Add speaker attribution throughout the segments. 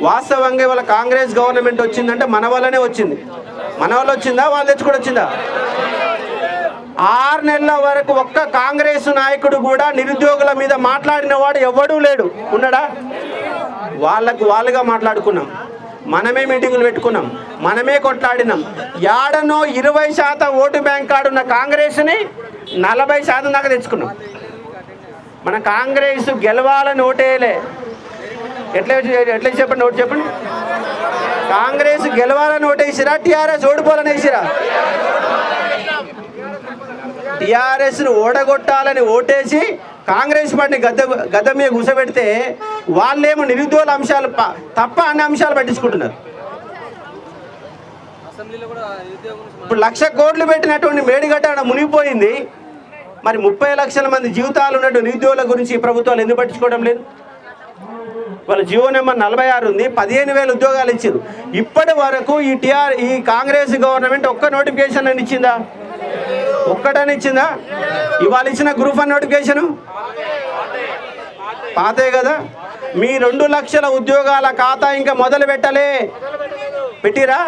Speaker 1: వాస్తవంగా ఇవాళ కాంగ్రెస్ గవర్నమెంట్ వచ్చిందంటే మన వల్లనే వచ్చింది. మన వల్ల వచ్చిందా? వాళ్ళు తెచ్చుకొని వచ్చిందా? ఆరు నెలల వరకు ఒక్క కాంగ్రెస్ నాయకుడు కూడా నిరుద్యోగుల మీద మాట్లాడిన వాడు ఎవడూ లేడు. ఉన్నాడా? వాళ్ళకు వాళ్ళుగా మాట్లాడుకున్నాం. మనమే మీటింగులు పెట్టుకున్నాం. మనమే కొట్లాడినాం. యాడనో ఇరవై శాతం ఓటు బ్యాంక్ కాడున్న కాంగ్రెస్ని నలభై శాతం దాకా తెచ్చుకున్నాం. మన కాంగ్రెస్ గెలవాలని ఓటేయలే. ఎట్లా ఎట్లా చెప్పండి ఓటు చెప్పండి? కాంగ్రెస్ గెలవాలని ఓటేసిరా టీఆర్ఎస్ ఓడిపోవాలని వేసిరా? టీఆర్ఎస్ను ఓడగొట్టాలని ఓటేసి కాంగ్రెస్ పార్టీని గద్ద గద్ద మీద కూసబెడితే వాళ్ళేమో నిరుద్యోగుల అంశాలు ప- తప్ప అన్ని అంశాలు పట్టించుకుంటున్నారు. ఇప్పుడు లక్ష కోట్లు పెట్టినటువంటి మేడిగడ్డ ఆడ మునిగిపోయింది. మరి ముప్పై లక్షల మంది జీవితాలు ఉన్నట్టు నిరుద్యోగుల గురించి ప్రభుత్వాలు ఎందుకు పట్టించుకోవడం లేదు? వాళ్ళ జియో నెంబర్ నలభై ఆరు ఉంది. పదిహేను వేల ఉద్యోగాలు ఇచ్చారు. ఇప్పటి వరకు ఈ టిఆర్ ఈ కాంగ్రెస్ గవర్నమెంట్ ఒక్క నోటిఫికేషన్ అని ఇచ్చిందా? ఒక్కటని ఇచ్చిందా? ఇవాళ ఇచ్చిన గ్రూప్ వన్ నోటిఫికేషను? పాతే కదా. మీ రెండు లక్షల ఉద్యోగాల ఖాతా ఇంకా మొదలు పెట్టలే. పెట్టిరా?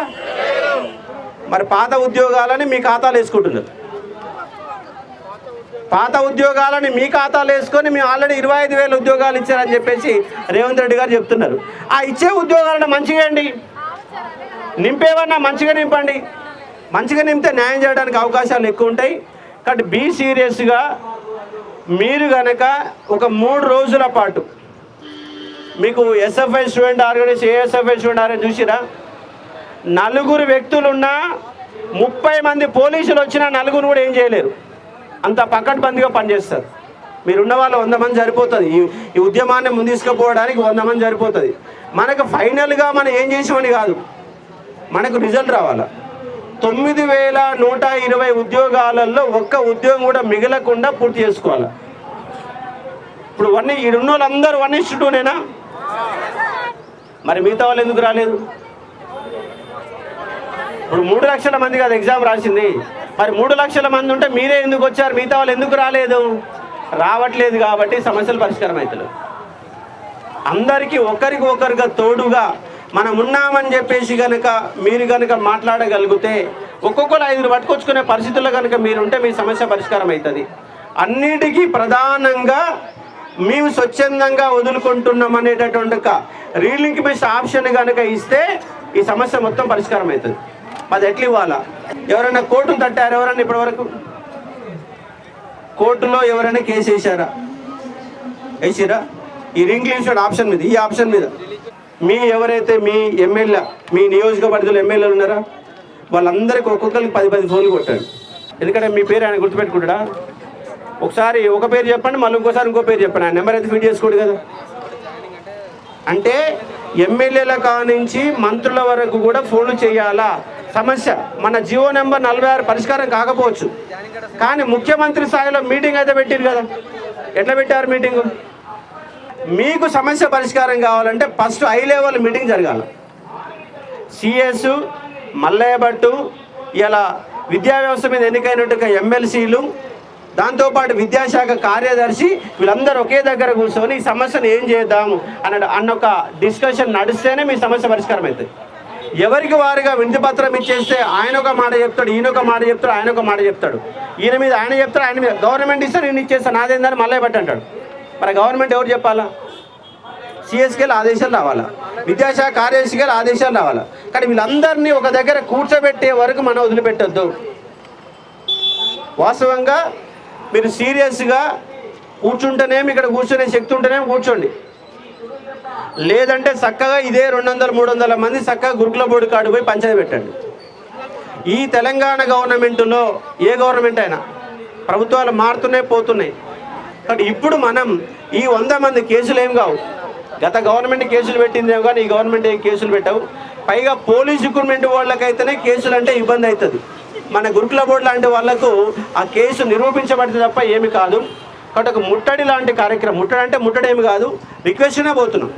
Speaker 1: మరి పాత ఉద్యోగాలని మీ ఖాతాలు వేసుకుంటున్నారు. పాత ఉద్యోగాలని మీ ఖాతాలో వేసుకొని మేము ఆల్రెడీ ఇరవై ఐదు వేల ఉద్యోగాలు ఇచ్చారని చెప్పేసి రేవంత్ రెడ్డి గారు చెప్తున్నారు. ఆ ఇచ్చే ఉద్యోగాలను మంచిగా అండి నింపేవన్నా మంచిగా నింపండి. మంచిగా నింపితే న్యాయం చేయడానికి అవకాశాలు ఎక్కువ ఉంటాయి. కాబట్టి బీ సీరియస్గా మీరు గనక ఒక మూడు రోజుల పాటు మీకు SFI student organise ASFI student organise చూసిరా? నలుగురు వ్యక్తులున్నా ముప్పై మంది పోలీసులు వచ్చినా నలుగురు కూడా ఏం చేయలేరు. అంత పకడ్బందీగా పనిచేస్తారు. మీరున్న వాళ్ళు వంద మంది సరిపోతుంది. ఈ ఈ ఉద్యమాన్ని ముందుకుపోవడానికి వంద మంది సరిపోతుంది. మనకు ఫైనల్గా మనం ఏం చేసామని కాదు. మనకు రిజల్ట్ రావాలా. తొమ్మిది వేల నూట ఇరవై ఉద్యోగాలలో ఒక్క ఉద్యోగం కూడా మిగలకుండా పూర్తి చేసుకోవాలి. ఇప్పుడు వన్ ఈ ఉన్న వాళ్ళందరూ వన్ ఇస్ టూనేనా మరి మిగతా వాళ్ళు ఎందుకు రాలేదు? ఇప్పుడు మూడు లక్షల మంది కాదు ఎగ్జామ్ రాసింది. మరి మూడు లక్షల మంది ఉంటే మీరే ఎందుకు వచ్చారు? మిగతా వాళ్ళు ఎందుకు రాలేదు? రావట్లేదు కాబట్టి సమస్యలు పరిష్కారం అవుతలేదు అందరికీ ఒకరికి ఒకరిగా తోడుగా మనం ఉన్నామని చెప్పేసి కనుక మీరు కనుక మాట్లాడగలిగితే ఒక్కొక్కరు ఐదుగురు పట్టుకొచ్చుకునే పరిస్థితుల్లో కనుక మీరుంటే మీ సమస్య పరిష్కారం అవుతుంది. అన్నిటికీ ప్రధానంగా మేము స్వచ్ఛందంగా వదులుకుంటున్నాం అనేటటువంటి రీలింక్ బెస్ట్ ఆప్షన్ కనుక ఇస్తే ఈ సమస్య మొత్తం పరిష్కారం అవుతుంది. అది ఎట్లు ఇవ్వాలా? ఎవరైనా కోర్టును తట్టారు? ఎవరైనా ఇప్పటివరకు? కోర్టులో ఎవరైనా కేసు వేసారా? వేసిరా? ఈ రింగ్ ఆప్షన్ మీద ఈ ఆప్షన్ మీద. మీ ఎవరైతే మీ ఎమ్మెల్యే మీ నియోజకవర్గంలో ఎమ్మెల్యేలు ఉన్నారా? వాళ్ళందరికీ ఒక్కొక్కరికి పది పది ఫోన్లు కొట్టారు. ఎందుకంటే మీ పేరు ఆయన గుర్తుపెట్టుకుంటాడా? ఒకసారి ఒక పేరు చెప్పండి మళ్ళీ ఇంకోసారి ఇంకో పేరు చెప్పండి. ఆయన నెంబర్ అయితే ఫీడ్ చేసుకోడు కదా? అంటే ఎమ్మెల్యేల కానించి మంత్రుల వరకు కూడా ఫోన్లు చేయాలా? సమస్య. మన జియో నెంబర్ నలభై ఆరు పరిష్కారం కాకపోవచ్చు. కానీ ముఖ్యమంత్రి స్థాయిలో మీటింగ్ అయితే పెట్టారు కదా. ఎట్లా పెట్టారు మీటింగు? మీకు సమస్య పరిష్కారం కావాలంటే ఫస్ట్ హై లెవెల్ మీటింగ్ జరగాలి. సిఎస్ మల్లయ్య భట్టు ఇలా విద్యా వ్యవస్థ మీద ఎన్నికైనట్టుగా ఎమ్మెల్సీలు దాంతోపాటు విద్యాశాఖ కార్యదర్శి వీళ్ళందరూ ఒకే దగ్గర కూర్చొని ఈ సమస్యను ఏం చేద్దాము అన్న అన్న ఒక డిస్కషన్ నడిస్తేనే మీ సమస్య పరిష్కారం అవుతుంది ఎవరికి వారిగా వినతి పత్రం ఇచ్చేస్తే ఆయన ఒక మాట చెప్తాడు ఈయన ఒక మాట చెప్తాడు ఆయన ఒక మాట చెప్తాడు. ఈయన మీద ఆయన చెప్తాడు ఆయన మీద గవర్నమెంట్ ఇస్తే నేను ఇచ్చేస్తాను నాదేందని మళ్ళీ పెట్టంటాడు మరి గవర్నమెంట్ ఎవరు చెప్పాలా? సిఎస్కేలు ఆదేశాలు రావాలా? విద్యాశాఖ కార్యదర్శికి ఆదేశాలు రావాలా? కానీ వీళ్ళందరినీ ఒక దగ్గర కూర్చోబెట్టే వరకు మనం వదిలిపెట్టద్దు. వాస్తవంగా మీరు సీరియస్గా కూర్చుంటేనేమి ఇక్కడ కూర్చునే శక్తి ఉంటేనేమి కూర్చోండి. లేదంటే చక్కగా ఇదే రెండు వందల మూడు వందల మంది చక్కగా గురుకుల బోర్డు కాడు పోయి పంచాయతీ పెట్టండి. ఈ తెలంగాణ గవర్నమెంట్లో ఏ గవర్నమెంట్ అయినా ప్రభుత్వాలు మారుతున్నాయి పోతున్నాయి. కానీ ఇప్పుడు మనం ఈ వంద మంది కేసులు ఏం కావు. గత గవర్నమెంట్ కేసులు పెట్టిందేమో కానీ ఈ గవర్నమెంట్ ఏం కేసులు పెట్టవు. పైగా పోలీస్ రిక్రూట్మెంట్ వాళ్ళకైతేనే కేసులు అంటే ఇబ్బంది అవుతుంది. మన గురుకుల బోర్డు లాంటి వాళ్ళకు ఆ కేసు నిరూపించబడితే తప్ప ఏమి కాదు. కాబట్టి ఒక ముట్టడి లాంటి కార్యక్రమం ముట్టడి అంటే ముట్టడేమి కాదు రిక్వెస్ట్నే పోతున్నాం.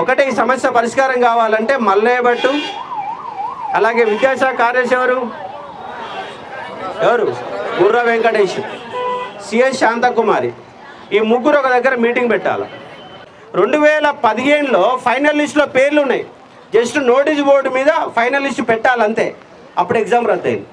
Speaker 1: ఒకటే ఈ సమస్య పరిష్కారం కావాలంటే మల్లయ్య భట్టు అలాగే విద్యాశాఖ కార్యదర్శి ఎవరు? ఎవరు? గుర్ర వెంకటేష్ సిఎస్ శాంతకుమారి. ఈ ముగ్గురు ఒక దగ్గర మీటింగ్ పెట్టాలి? రెండు వేల పదిహేనులో ఫైనల్ లిస్టులో పేర్లు ఉన్నాయి జస్ట్ నోటీస్ బోర్డు మీద ఫైనల్ లిస్టు పెట్టాలంతే. అప్పుడు ఎగ్జామ్ రద్దయింది.